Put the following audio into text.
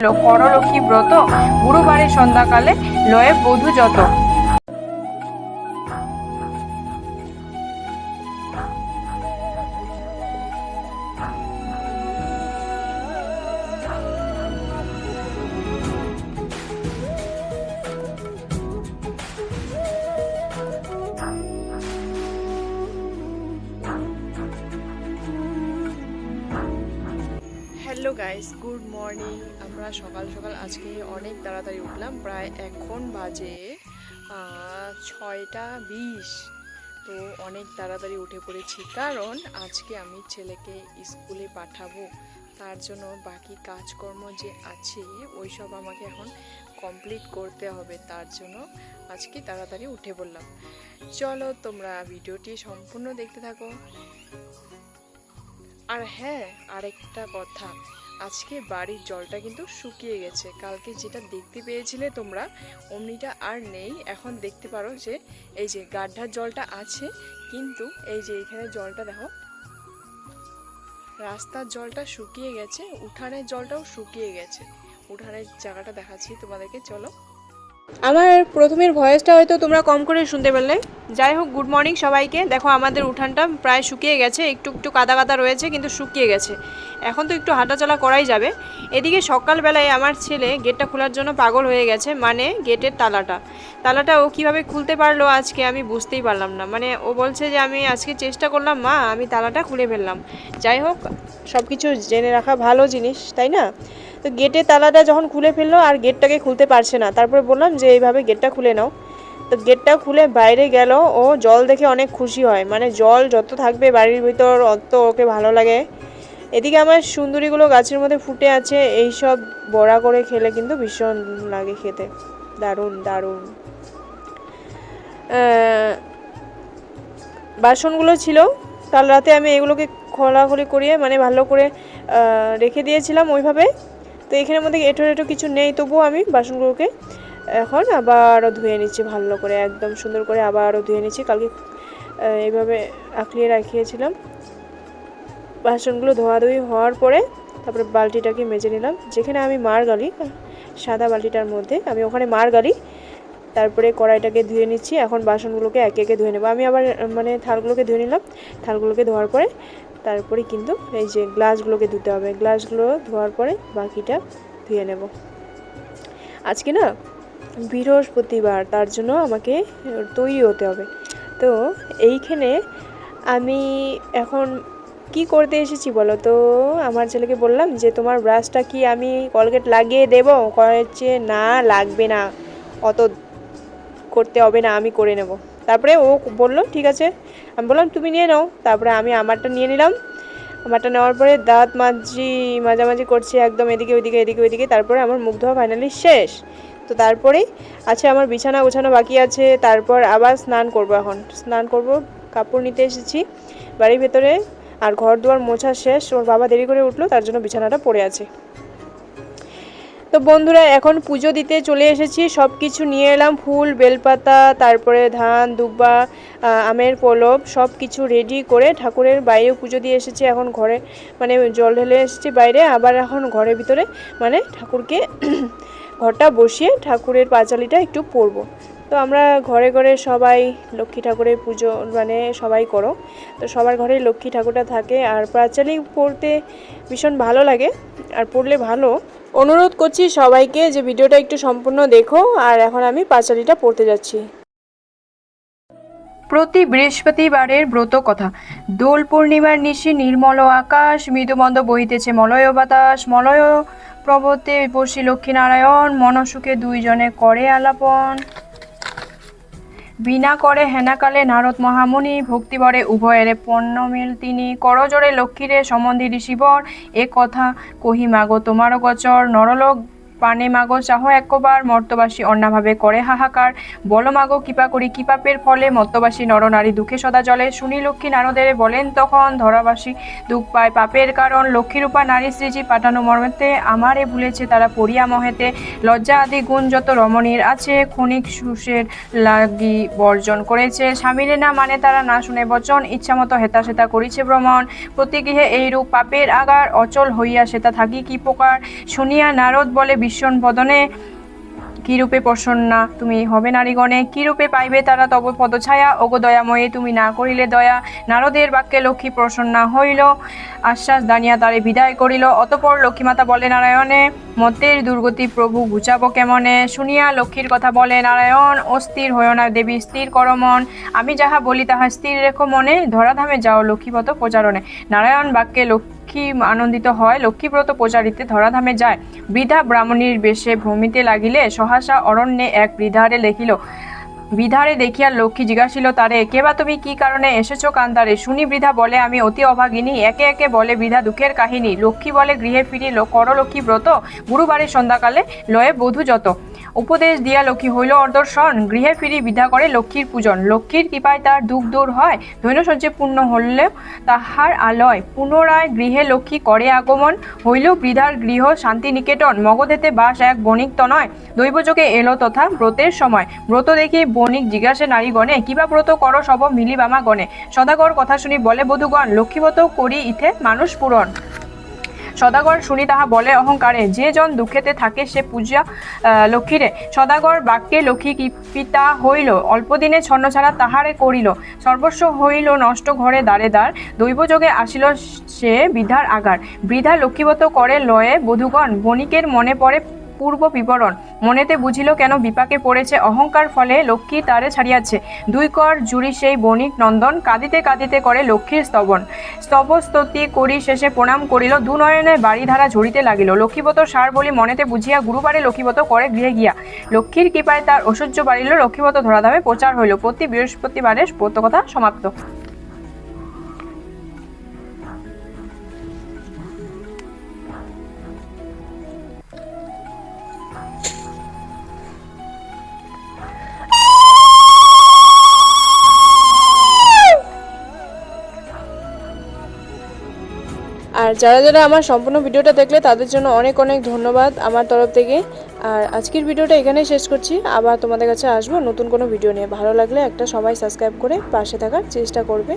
করলক্ষ্মী ব্রত। গুরুবারে সন্ধ্যাকালে লয়ে বধূ যত। Hello guys, good morning. আমরা সকাল সকাল আজকে অনেক তাড়াতাড়ি উঠলাম, প্রায় এখন বাজে ছয়টা বিশ। তো অনেক তাড়াতাড়ি উঠে পড়েছি, কারণ আজকে আমি ছেলেকে স্কুলে পাঠাবো। তার জন্য বাকি কাজকর্ম যে আছে ওই সব আমাকে এখন কমপ্লিট করতে হবে। তার জন্য আজকে তাড়াতাড়ি উঠে পড়লাম। চলো তোমরা ভিডিওটি সম্পূর্ণ দেখতে থাকো। আর হ্যাঁ আরেকটা কথা। আজকে বাড়ির জলটা কিন্তু শুকিয়ে গেছে। কালকে যেটা দেখতে পেয়েছিলে তোমরা, অমনিটা আর নেই। এখন দেখতে পারো যে এই যে গাড্ডার জলটা আছে, কিন্তু এই যে এখানে জলটা দেখো। রাস্তার জলটা শুকিয়ে গেছে, উঠানের জলটাও শুকিয়ে গেছে। উঠানের জায়গাটা দেখাচ্ছি তোমাদেরকে, চলো। আমার প্রথমের ভয়েসটা হয়তো তোমরা কম করে শুনতে পারলে যাই হোক গুড মর্নিং সবাইকে। দেখো, আমাদের উঠানটা প্রায় শুকিয়ে গেছে। একটু একটু কাদা কাদা রয়েছে, কিন্তু শুকিয়ে গেছে। এখন তো একটু হাঁটাচলা করাই যাবে। এদিকে সকালবেলায় আমার ছেলে গেটটা খোলার জন্য পাগল হয়ে গেছে মানে গেটের তালাটা। তালাটা ও কীভাবে খুলতে পারল আজকে আমি বুঝতেই পারলাম না। মানে ও বলছে যে, আমি আজকে চেষ্টা করলাম, মা, আমি তালাটা খুলে ফেললাম। যাই হোক সব কিছু জেনে রাখা ভালো জিনিস, তাই না? তো গেটের তালাটা যখন খুলে ফেলল আর গেটটাকে খুলতে পারছে না, তারপরে বললাম যে এইভাবে গেটটা খুলে নাও। তো গেটটা খুলে বাইরে গেল, ও জল দেখে অনেক খুশি হয় মানে জল যত থাকবে বাড়ির ভিতর অত ওকে ভালো লাগে। এদিকে আমার সুন্দরীগুলো গাছের মধ্যে ফুটে আছে এই সব বড়া করে খেলে কিন্তু ভীষণ লাগে খেতে। দারুণ দারুণ। বাসনগুলো ছিল, কাল রাতে আমি এগুলোকে খোলাখুলি করিয়ে মানে ভালো করে রেখে দিয়েছিলাম ওইভাবে। তো এখানের মধ্যে এঁটো এঁটো কিছু নেই, তবুও আমি বাসনগুলোকে এখন আবারও ধুয়ে নিচ্ছি ভালো করে, একদম সুন্দর করে আবারও ধুয়ে নিচ্ছি। কালকে এইভাবে আঁকড়িয়ে রাখিয়েছিলাম। বাসনগুলো ধোয়াধুয়ি হওয়ার পরে তারপরে বালতিটাকে মেজে নিলাম। যেখানে আমি মার গালি, সাদা বালতিটার মধ্যে আমি ওখানে মার গালি, তারপরে কড়াইটাকে ধুয়ে নিচ্ছি। এখন বাসনগুলোকে একে একে ধুয়ে নেব। আমি আবার মানে থালগুলোকে ধুয়ে নিলাম। থালগুলোকে ধোয়ার পরে তারপরে কিন্তু এই যে গ্লাসগুলোকে ধুতে হবে। গ্লাসগুলো ধোয়ার পরে বাকিটা ধুয়ে নেব। আজকে না বৃহস্পতিবার, তার জন্য আমাকে তৈরি হতে হবে। তো এইখানে আমি এখন কি করতে এসেছি বলো তো? আমার ছেলেকে বললাম যে, তোমার ব্রাশটা কি আমি কলগেট লাগিয়ে দেবো? কয়েছে, না, লাগবে না। অত করতে হবে না, আমি করে নেব। তারপরে ও বলল, ঠিক আছে। আমি বললাম, তুমি নিয়ে নাও। তারপরে আমি আমারটা নিয়ে নিলাম। আমারটা নেওয়ার পরে দাঁত মাঝি মাঝামাঝি করছি একদম এদিকে, ওইদিকে এদিকে, ওইদিকে। তারপরে আমার মুখ ধোয়া ফাইনালি শেষ। তো তারপরেই আছে আমার বিছানা গোছানো বাকি আছে। তারপর আবার স্নান করব এখন। স্নান করব, কাপড় নিতে এসেছি। বাড়ির ভেতরে আর ঘর দুয়ার মোছা শেষ। ওর বাবা দেরি করে উঠল, তার জন্য বিছানাটা পড়ে আছে। তো বন্ধুরা, এখন পুজো দিতে চলে এসেছি। সব কিছু নিয়ে এলাম, ফুল, বেলপাতা, তারপরে ধান, দুব্বা আমের পলব সব কিছু রেডি করে ঠাকুরের বাইরেও পুজো দিয়ে এসেছি। এখন ঘরে মানে জল ঢেলে এসেছি বাইরে। আবার এখন ঘরের ভিতরে মানে ঠাকুরকে ঘরটা বসিয়ে ঠাকুরের পাঁচালিটা একটু পরবো। তো আমরা ঘরে ঘরে সবাই লক্ষ্মী ঠাকুরের পুজো মানে সবাই করো। তো সবার ঘরে লক্ষ্মী ঠাকুরটা থাকে আর পাঁচালি পড়তে ভীষণ ভালো লাগে আর পড়লে ভালো। অনুরোধ করছি সবাইকে যে ভিডিওটা একটু সম্পূর্ণ দেখো আর এখন আমি পাঁচালিটা পড়তে যাচ্ছি। প্রতি বৃহস্পতিবারের ব্রত কথা। দোল পূর্ণিমার নিশি নির্মল আকাশ, মৃদুমন্দ বহিতেছে মলয় বাতাস, মলয় প্রবতে বিপর্ষী লক্ষ্মীনারায়ণ মনসুখে দুইজনে করে আলাপন। বিনা করে হেনাকালে নারদ মহামুনি ভক্তিবরে উভয়ের পণ্যমিল তিনি করজোরে লক্ষ্মীরে সম্বন্ধী ঋষিবর এ কথা কহি, মাগো গচর নরলোক পানে মাগো চাহ একবার, মর্তবাসী অন্যভাবে করে হাহাকার। বল মাগো, কৃপা করি কৃপাপের ফলে মর্তবাসী নরনারী দুঃখে সদা জলে শুনি লক্ষ্মী নারদের বলেন তখন ধরাবাসী, দুঃখ পায় পাপের কারণ। লক্ষ্মীরূপা নারী শ্রীজি পাঠানো মর্মেতে আমারে ভুলেছে তারা পড়িয়া মহেতে। লজ্জা আদি গুণ যত রমণীর আছে, ক্ষণিক সুষের লাগি বর্জন করেছে। স্বামীরে না মানে তারা না শুনে বচন। ইচ্ছামতো হেতা সেতা করিছে ভ্রমণ। প্রতিগৃহে এইরূপ পাপের আগার অচল হইয়া সেটা থাকি কি প্রকার? শুনিয়া নারদ বলে বিশ্বন বদনে। কি রূপে প্রসন্না তুমি হবে নারীগণে, কি রূপে পাইবে তারা তব পদছায়া। ওগো দয়াময়ে তুমি না করিলে দয়া। নারদের বাক্যে লক্ষ্মী প্রসন্না হইল। আশ্বাস দানিয়া তারে বিদায় করিল। অতপর লক্ষ্মীমাতা বলে, নারায়ণে, মতের দুর্গতি প্রভু ঘুচাবো কেমনে? শুনিয়া লক্ষ্মীর কথা বলে, নারায়ণ, অস্থির হয় না দেবী, স্থির কর মন। আমি যাহা বলি তাহা স্থির রেখো মনে। ধরাধামে যাও লক্ষ্মীপত প্রচারণে। নারায়ণ বাক্যে লক্ষ্মী আনন্দিত হয়। লক্ষ্মীব্রত প্রচারিতে ধরাধামে যায়। বৃদ্ধা ব্রাহ্মণীর বেশে ভ্রমিতে লাগিলে সহাসা অরণ্যে এক বৃদ্ধারে লেখিল বিধারে দেখিয়া লক্ষ্মী জিজ্ঞাসিল, তারে কেবা তুমি? কি কারণে এসেছ কান্তারে শুনি বৃধা বলে, আমি অতি অভাগিনী। একে একে বলে বৃধা দুঃখের কাহিনী। লক্ষ্মী বলে গৃহে ফিরি লো- কর ব্রত গুরুবারের সন্ধ্যাকালে লয়ে বধূ যত। উপদেশ দিয়া লক্ষ্মী হইল অর্দর্শন গৃহে ফিরি বিধা করে লক্ষ্মীর পূজন। লক্ষ্মীর কৃপায় তার দুঃখ দূর হয়। ধৈন্যসজ্জে পূর্ণ হলেও তাহার আলয়। পুনরায় গৃহে লক্ষ্মী করে আগমন। হইল বৃধার গৃহ শান্তি নিকেতন মগধেতে বাস এক বণিক তনয়। দৈবযোগে এলো তথা ব্রতের সময়। ব্রত দেখি বণিক জিজ্ঞাসে, নারীগণে কিবা ব্রত কর? সব মিলি বামা গণে সদাগর কথা শুনি বলে, বধুগণ লক্ষ্মীব্রত করি ইথে। মানুষ পূরণ। সদাগর শুনি তাহা বলে অহংকারে। যে জন দুঃখেতে থাকে সে পূজা লক্ষ্মীরে। সদাগর বাক্যে লক্ষ্মী পিতা হইল, অল্পদিনে ছন্ন ছাড়া তাহারে করিল। সর্বস্ব হইল নষ্ট ঘরে দ্বারে দ্বার, দৈবযোগে আসিল সে বিধার আগার। বৃধা লক্ষ্মীবত করে লয়ে বধুগণ, বণিকের মনে পড়ে পূর্ব বিবরণ। মনেতে বুঝিল কেন বিপাকে পড়েছে অহংকার ফলে লক্ষ্মী তারে ছাড়িয়াছে। দুই কর জুড়ি সেই বণিক নন্দন কাঁদিতে কাঁদিতে করে লক্ষ্মীর স্তবন। স্তবস্তুতি করি শেষে প্রণাম করিল দু নয়নে বাড়িধারা ঝরিতে লাগিল। লক্ষ্মীবত সার বলি মনেতে বুঝিয়া গুরুবারে লক্ষ্মীবত করে গৃহে গিয়া। লক্ষ্মীর কৃপায় তার ঐশ্বর্য বাড়িল লক্ষ্মীবত ধরাধামে প্রচার হইল। প্রতি বৃহস্পতিবারে ব্রতকথা সমাপ্ত। আর যারা যারা আমার সম্পূর্ণ ভিডিওটা দেখলে তাদের জন্য অনেক অনেক ধন্যবাদ আমার তরফ থেকে। আর আজকের ভিডিওটা এখানেই শেষ করছি। আবার তোমাদের কাছে আসব নতুন কোনো ভিডিও নিয়ে। ভালো লাগলে একটা সবাই সাবস্ক্রাইব করে পাশে থাকার চেষ্টা করবে।